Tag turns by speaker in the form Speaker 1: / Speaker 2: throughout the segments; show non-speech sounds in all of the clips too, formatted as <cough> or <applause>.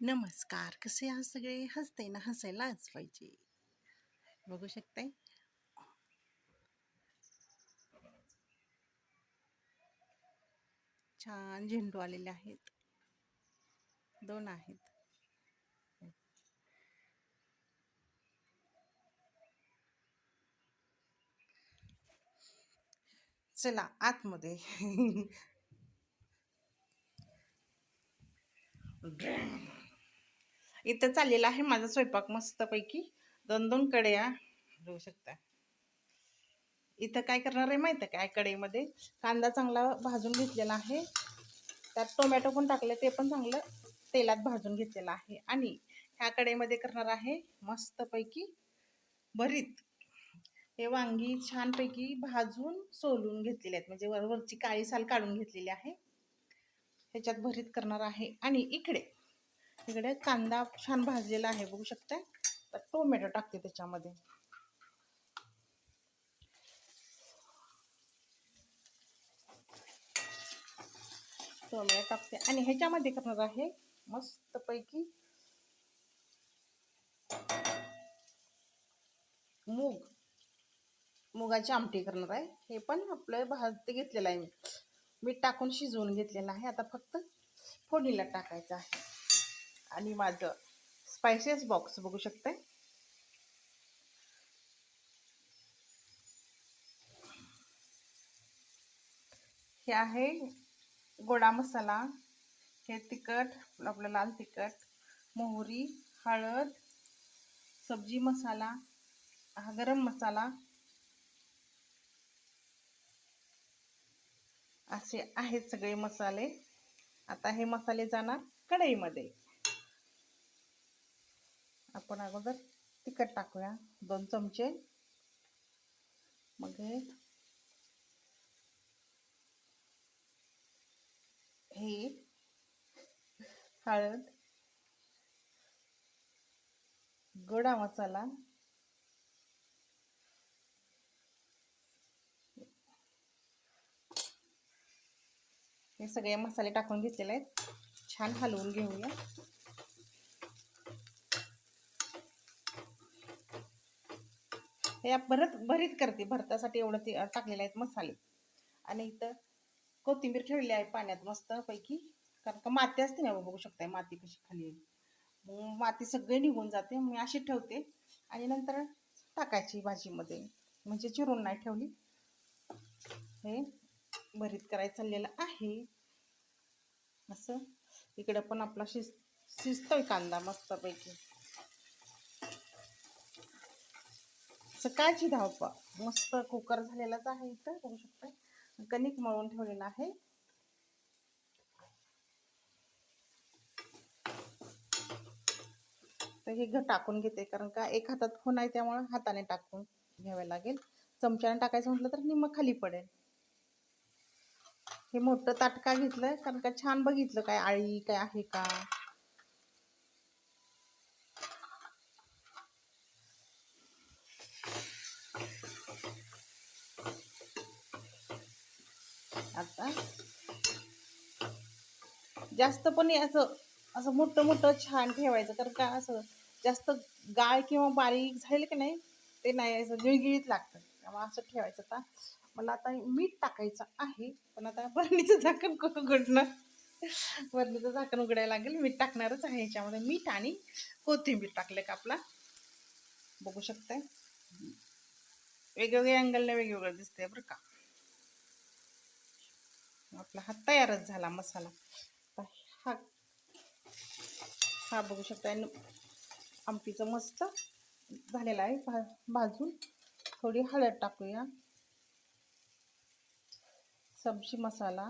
Speaker 1: नमस्कार कसे आहात सगळे? हसते ना हसायलाच पाहिजे. बघू शकताय? छान झेंडू आलेले आहेत. दोन आहेत. चला आतमध्ये. <laughs> इथं चाललेला आहे माझा स्वयंपाक मस्तपैकी. दोन दोन कड्या घेऊ शकता. इथं काय करणार आहे माहिती आहे काय कढईमध्ये कांदा चांगला भाजून घेतलेला आहे. त्यात टोमॅटो पण टाकले ते पण चांगलं तेलात भाजून घेतलेलं आहे. आणि ह्या कढईमध्ये करणार आहे मस्तपैकी भरीत. हे वांगी छानपैकी भाजून सोलून घेतलेले आहेत. म्हणजे वरवरची काळी साल काढून घेतलेली आहे. ह्याच्यात भरीत करणार आहे. आणि इकडे इकडे कांदा छान भाजलेला आहे बघू शकताय? तर टोमॅटो टाकते त्याच्यामध्ये. टोमॅटो टाकते. आणि ह्याच्यामध्ये करणार आहे? मस्तपैकी मूग मुगाची आमटी करणार आहे. हे पण आपलं भाजते घेतलेलं आहे. मी मीठ टाकून शिजवून घेतलेलं आहे. आता फक्त फोडणीला टाकायचं आहे. आणि माझं स्पायसेस बॉक्स बघू शकताय? हे आहे गोडा मसाला हे तिखट आपलं लाल तिखट मोहरी हळद सब्जी मसाला हा गरम मसाला. असे आहेत सगळे मसाले. आता हे मसाले जाणार कढईमध्ये. आपण अगोदर तिखट टाकूया. दोन चमचे. मग हे हळद गोडा मसाला हे सगळे मसाले टाकून घेतलेले आहेत. छान हलवून घेऊया. हे भरत भरीत करते. भरतासाठी एवढं ते टाकलेले आहेत मसाले. आणि इथं कोथिंबीर ठेवली आहे पाण्यात मस्त पैकी. कारण का माती असते ना बघू शकताय माती कशी खाली मग माती सगळी निघून जाते. मी अशी ठेवते. आणि नंतर टाकायची भाजीमध्ये. म्हणजे चिरून नाही ठेवली. हे भरीत करायचं चाललेलं आहे. असं. इकडं पण आपला शिज शिजतोय कांदा मस्तपैकी सकाळची धावपा मस्त कुकर झालेलाच आहे इथं बघू शकता कणिक मळून ठेवलेला आहे. तर हे घ टाकून घेते कारण का एक हातात फोन आहे त्यामुळे हाताने टाकून घ्यावे लागेल. चमच्याने टाकायचं म्हटलं तर निम्म खाली पडेल. हे मोठं ताटका घेतलंय कारण का छान बघितलं काय आळी काय आहे का? आता. जास्त पण असं असं मोठं मोठं छान ठेवायचं कारण का असं जास्त गाळ किंवा बारीक झालं की नाही ते नाही असं गिळगिळीत लागतं. त्यामुळे असं ठेवायचं आता. मला आता मीठ टाकायचं आहे पण आता बरणीचं झाकण करून उघडणार बरणीचं झाकण उघडायला लागेल. मीठ टाकणारच आहे याच्यामध्ये. मीठ आणि कोथिंबीर टाकलं का आपला? बघू शकताय. वेगवेगळ्या अँगलने वेगवेगळं दिसतंय बरं का. आपला हा तयारच झाला मसाला. हा. हा बघू शकता आमटीचं मस्त झालेलं आहे. भा भाजून थोडी हळद टाकूया. सब्जी मसाला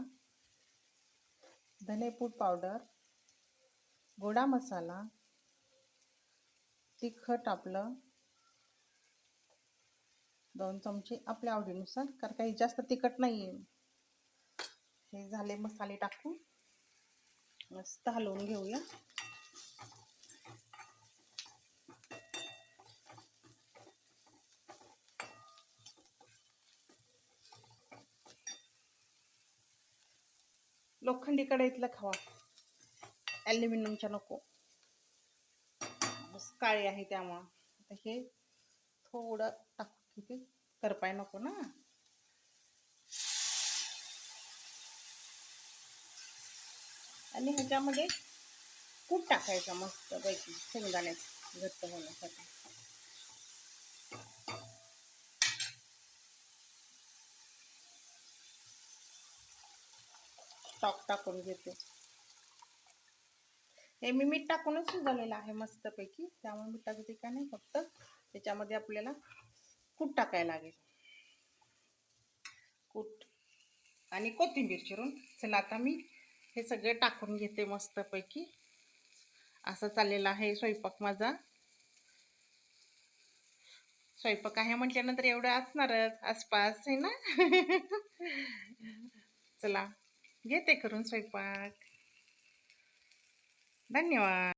Speaker 1: धनेपूड पावडर गोडा मसाला तिखट आपलं. दोन चमचे आपल्या आवडीनुसार कारण काही जास्त तिखट नाही आहे हे झाले मसाले टाकून. मस्त हलवून घेऊया. लोखंडी कढईतला खावा. ॲल्युमिनियमच्या नको. काळी आहे त्यामुळं. आता हे थोडं टाकू किती करपाय नको ना. आणि ह्याच्यामध्ये कूट टाकायचं मस्त पैकी शेंगदाण्याचं घट्ट होण्यासाठी. टॉक टाकून घेते. हे मी मीठ टाकूनच शिजवलेलं आहे मस्तपैकी. त्यामुळे मीठ टाकते का नाही फक्त त्याच्यामध्ये आपल्याला कूट टाकायला लागेल. कूट आणि कोथिंबीर चिरून. चला आता मी हे सगळे टाकून घेते मस्तपैकी. असं चाललेला आहे स्वयंपाक माझा. स्वयंपाक आहे म्हटल्यानंतर एवढं असणारच आसपास आहे ना? चला घेते करून स्वयंपाक. धन्यवाद.